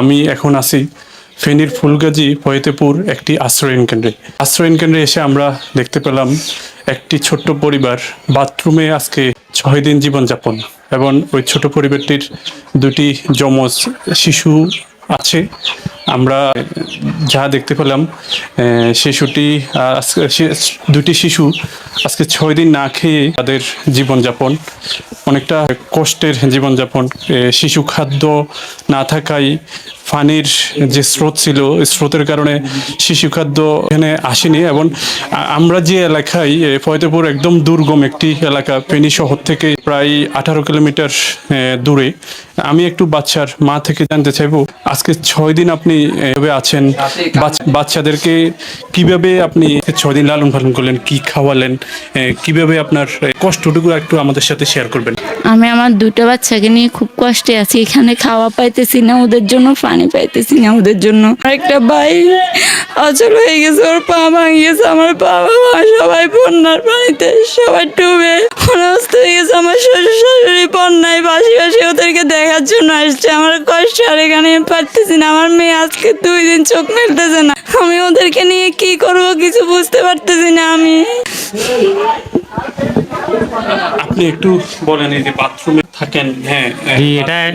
আমি এখন আছি ফেনীর ফুলগাজী ফয়েতেপুর একটি আশ্রয়ন কেন্দ্রে। আশ্রয়ন কেন্দ্রে এসে আমরা দেখতে পেলাম একটি ছোট্ট পরিবার বাথরুমে আজকে ছয় দিন জীবনযাপন এবং ওই ছোট পরিবারটির দুটি যমজ শিশু আছে। আমরা যা দেখতে পেলাম শিশুটি দুটি শিশু আজকে ছয় দিন না খেয়ে তাদের জীবনযাপন, অনেকটা কষ্টের জীবনযাপন। শিশু খাদ্য না থাকায় পানির যে স্রোত ছিল স্রোতের কারণে শিশু খাদ্য এখানে আসেনি এবং আমরা যে এলাকায় এ, ফতেপুর একদম দুর্গম একটি এলাকা ফেনী শহর থেকে প্রায় আঠারো কিলোমিটার দূরে। আমি একটু বাচ্চার মা থেকে জানতে চাইব আজকে ছয় দিন আপনি এভাবে আছেন। বাচ- বাচ্চাদেরকে কীভাবে আপনি ছয় দিন লালন পালন করলেন কি খাওয়ালেন কীভাবে আপনার কষ্টটুকু একটু আমাদের সাথে শেয়ার করবেন? আমি আমার দুটো বাচ্চাকে নিয়ে খুব কষ্টে আছি। এখানে খাওয়া পাইতেছি না, ওদের জন্য পানি পাইতেছি না, ওদের জন্য একটা ভাই অচল হয়ে গেছে, ওর পা ভাঙিয়েছে আমার বাবা সবাই বন্যার পানিতে সবাই ডুবে। অনাস্ত হয়ে গেছে, আমার শ্বশুর শাশুড়ি বন্যায় বাসি বাসি ওদেরকে দেখার জন্য আসছে। আমার কষ্ট আর এখানে পারতেছি না, আমার মেয়ে আজকে দুই দিন চোখ মেলতেছে না। আমি ওদেরকে নিয়ে কি করব কিছু বুঝতে পারতেছি না আমি। আপনি একটু বলেন এই যে বাথরুমে থাকেন হ্যাঁ হ্যাঁ, এটা-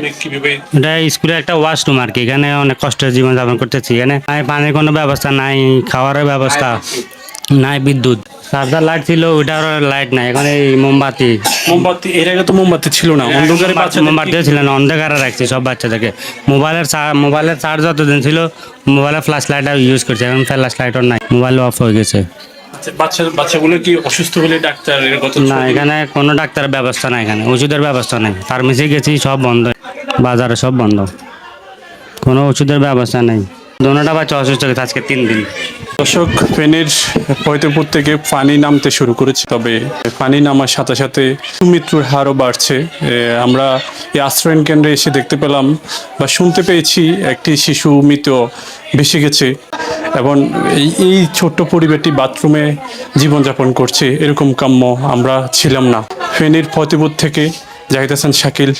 এটা স্কুলের একটা ওয়াশরুম আর কি এখানে অনেক কষ্টের জীবনযাপন করতেছি এখানে পানির কোনো ব্যবস্থা নাই খাওয়ারের ব্যবস্থা নাই বিদ্যুৎ। চার্জার লাইট ছিল ওইটার লাইট নাই এখন এই মোমবাতি। মোমবাতি এর আগে তো মোমবাতি ছিল না অন্ধকারে বাচ্চা মোমবাতি ছিল না অন্ধকারে রাখছি সব বাচ্চাদেরকে। মোবাইলের মোবাইলের চার্জ যতদিন ছিল মোবাইলের ফ্ল্যাশ লাইট ইউজ করছে এখন ফ্ল্যাশ লাইটও নাই মোবাইল অফ হয়ে গেছে। বাচ্চা বাচ্চাগুলো কি অসুস্থ হলে ডাক্তার না এখানে কোনো ডাক্তারের ব্যবস্থা নাই এখানে ওষুধের ব্যবস্থা নাই। ফার্মেসি গেছি সব বন্ধ। বাজারে সব বন্ধ। কোনো ওষুধের ব্যবস্থা নেই। দোনোটা বাচ্চা অসুস্থ হয়েছে আজকে তিন দিন। দর্শক ফেনের ফয়তেপুর থেকে পানি নামতে শুরু করেছে তবে পানি নামার সাথে সাথে মৃত্যুর হারও বাড়ছে। আমরা এই আশ্রয়ণ কেন্দ্রে এসে দেখতে পেলাম বা শুনতে পেয়েছি একটি শিশু মৃত ভেসে গেছে এবং এই এই ছোট্ট পরিবারটি বাথরুমে জীবনযাপন করছে। এরকম কাম্য আমরা ছিলাম না। ফেনীর ফতেপুর থেকে জাহিদ হাসান শাকিল